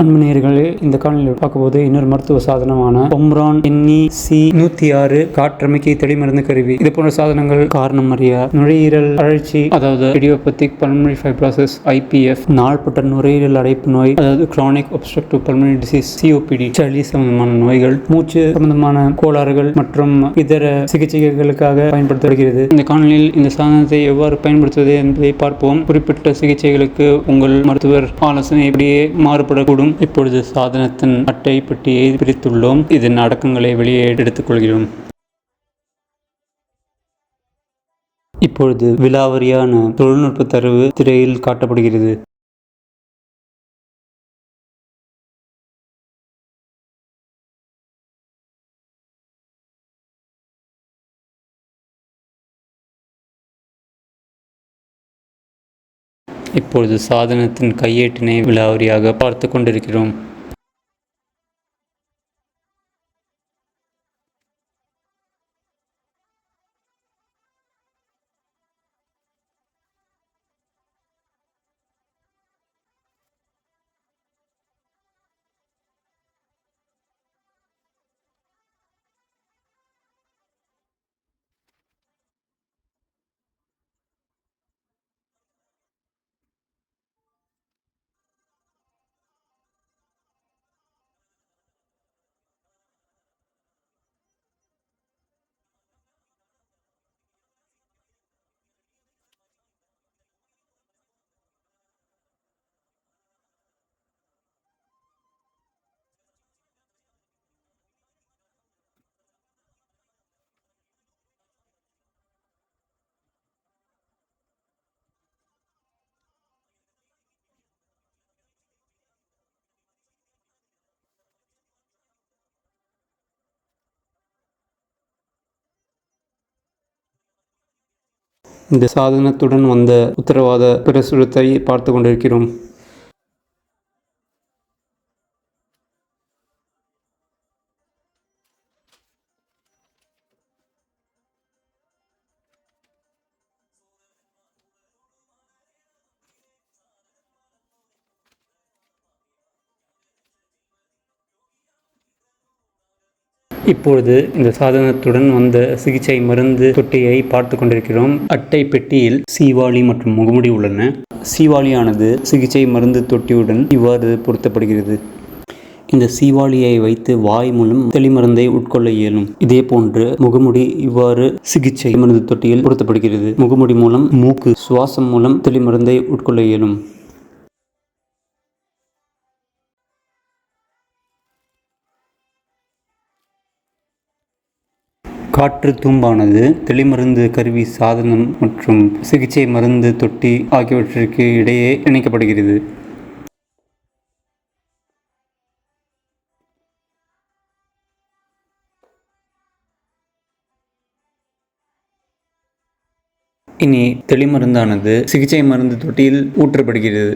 அன்புநேயர்களே இந்த காலநிலை பார்க்கும்போது இன்னொரு மருத்துவ சாதனமான ஒம்ரான் எண்ணி சி நூத்தி ஆறு காற்றமைக்கை தெளிமருந்து கருவி. இது போன்ற சாதனங்கள் காரணம் அறிய நுரையீரல் அழற்சி அதாவது இடியோபத்திக் பல்மனரி ஃபைப்ரோசிஸ் ஐபிஎஃப் நாள்பட்ட நுரையீரல் அடைப்பு நோய் அதாவது chronic obstructive pulmonary disease COPD சளி சம்பந்தமான நோய்கள் மூச்சு சம்பந்தமான கோளாறுகள் மற்றும் இதர சிகிச்சைகளுக்காக பயன்படுத்தப்படுகிறது. இந்த காணொலியில் இந்த சாதனத்தை எவ்வாறு பயன்படுத்துவது என்பதை பார்ப்போம். குறிப்பிட்ட சிகிச்சைகளுக்கு உங்கள் மருத்துவர் ஆலோசனை எப்படியே மாறுபடக்கூடும். இப்பொழுது சாதனத்தின் அட்டை பெட்டியை பிரித்துள்ளோம். இதன் அடக்கங்களை வெளியே எடுத்துக்கொள்கிறோம். இப்பொழுது விலாவரியான தொழில்நுட்ப தரவு திரையில் காட்டப்படுகிறது. இப்பொழுது சாதனத்தின் கையேட்டினை விலாவரியாக பார்த்து கொண்டிருக்கிறோம். இந்த சாதனத்துடன் வந்த உத்தரவாத பிரசுரத்தை பார்த்து கொண்டிருக்கிறோம் இப்பொழுது இந்த சாதனத்துடன் வந்த சிகிச்சை மருந்து தொட்டியை பார்த்து கொண்டிருக்கிறோம். அட்டை பெட்டியில் சீவாளி மற்றும் முகமுடி உள்ளன. சீவாளியானது சிகிச்சை மருந்து தொட்டியுடன் இவ்வாறு பொருத்தப்படுகிறது. இந்த சீவாளியை வைத்து வாய் மூலம் தெளிமருந்தை உட்கொள்ள இயலும். இதே போன்று முகமுடி இவ்வாறு சிகிச்சை மருந்து தொட்டியில் பொருத்தப்படுகிறது. முகமுடி மூலம் மூக்கு சுவாசம் மூலம் தெளிமருந்தை உட்கொள்ள இயலும். காற்று தூம்பானது தெளிமருந்து கருவி சாதனம் மற்றும் சிகிச்சை மருந்து தொட்டி ஆகியவற்றிற்கு இடையே இணைக்கப்படுகிறது. இனி தெளிமருந்தானது சிகிச்சை மருந்து தொட்டியில் ஊற்றப்படுகிறது.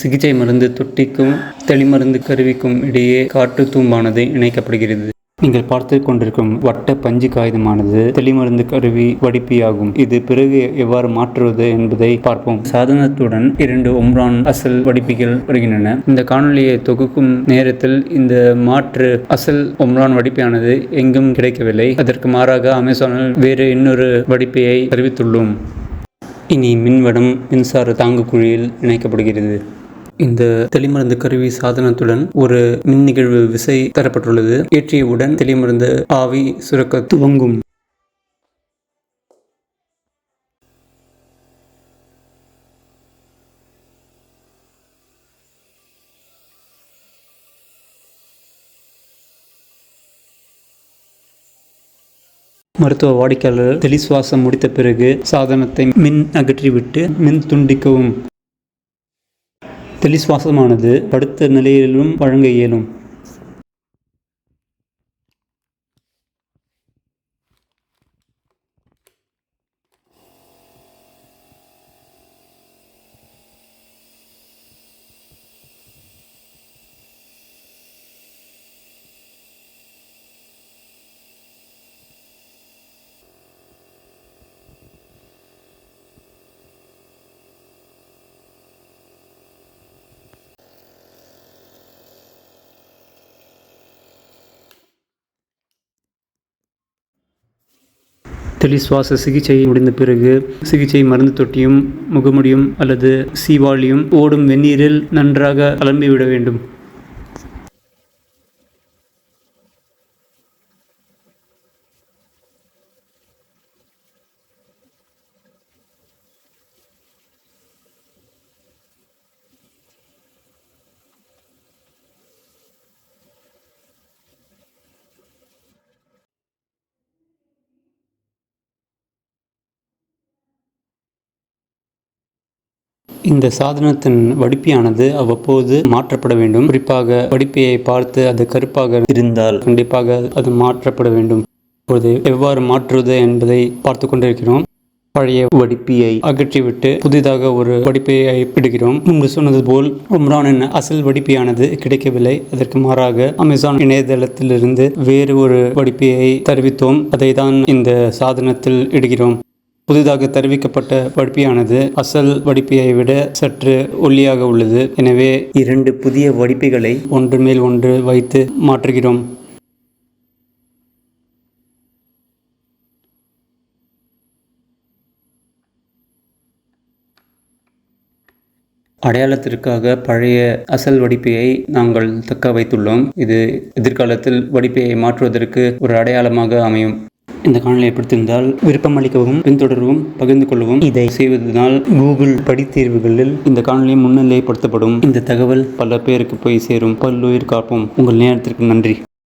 சிகிச்சை மருந்து தொட்டிக்கும் தெளிமருந்து கருவிக்கும் இடையே காற்று தூம்பானது இணைக்கப்படுகிறது. நீங்கள் பார்த்து கொண்டிருக்கும் வட்ட பஞ்சு காகிதமானது தெளிமருந்து கருவி வடிப்பியாகும். இது பிறகு எவ்வாறு மாற்றுவது என்பதை பார்ப்போம். சாதனத்துடன் இரண்டு ஒம்ரான் அசல் வடிப்பிகள் வருகின்றன. இந்த காணொலியை தொகுக்கும் நேரத்தில் இந்த மாற்று அசல் ஒம்ரான் வடிப்பியானது எங்கும் கிடைக்கவில்லை. அதற்கு மாறாக அமேசானில் வேறு இன்னொரு வடிப்பியை அறிவித்துள்ளோம். இனி மின்வடம் மின்சார தாங்கு குழியில் இணைக்கப்படுகிறது. இந்த தெளிமருந்து கருவி சாதனத்துடன் ஒரு மின் நிகழ்வு விசை தரப்பட்டுள்ளது. ஏற்றியவுடன் தெளிமருந்து ஆவி சுரக்க துவங்கும். மருத்துவ வாடிக்கையாளர் தெளிசுவாசம் முடித்த பிறகு சாதனத்தை மின் அகற்றிவிட்டு மின் துண்டிக்கவும். தெளிசுவாசமானது படுத்த நிலையிலும் வழங்க இயலும். தெளிசுவாச சிகிச்சை முடிந்த பிறகு சிகிச்சை மருந்து தொட்டியும் முகமுடியும் அல்லது சீவாளியும் ஓடும் வெந்நீரில் நன்றாக அலம்பிவிட வேண்டும். இந்த சாதனத்தின் வடிப்பியானது அவ்வப்போது மாற்றப்பட வேண்டும். குறிப்பாக வடிப்பியை பார்த்து அது கருப்பாக இருந்தால் கண்டிப்பாக அது மாற்றப்பட வேண்டும். இப்போது எவ்வாறு மாற்றுவது என்பதை பார்த்து கொண்டிருக்கிறோம். பழைய வடிப்பியை அகற்றிவிட்டு புதிதாக ஒரு வடிப்பியை பிடுகிறோம் முன்பு சொன்னது போல் உம்ரானின் அசல் வடிப்பியானது கிடைக்கவில்லை. அதற்கு மாறாக அமேசான் இணையதளத்திலிருந்து வேறு ஒரு வடிப்பியை தருவித்தோம். அதை தான் இந்த சாதனத்தில் இடுகிறோம். புதிதாக தெரிவிக்கப்பட்ட வடிப்பியானது அசல் வடிப்பியை விட சற்று ஒல்லியாக உள்ளது. எனவே இரண்டு புதிய வடிப்பிகளை ஒன்று மேல் ஒன்று வைத்து மாற்றுகிறோம். அடையாளத்திற்காக பழைய அசல் வடிப்பையை நாங்கள் தக்க வைத்துள்ளோம். இது எதிர்காலத்தில் வடிப்பையை மாற்றுவதற்கு ஒரு அடையாளமாக அமையும். இந்த காணொலியை பிடித்திருந்தால் விருப்பம் அளிக்கவும் பின்தொடரவும் பகிர்ந்து கொள்ளவும் இதை செய்வதனால் கூகுள் படித்தேர்வுகளில் இந்த காணொலி முன்னிலைப்படுத்தப்படும். இந்த தகவல் பல பேருக்கு போய் சேரும். பல்லுயிர் காப்போம். உங்கள் நேரத்திற்கு நன்றி.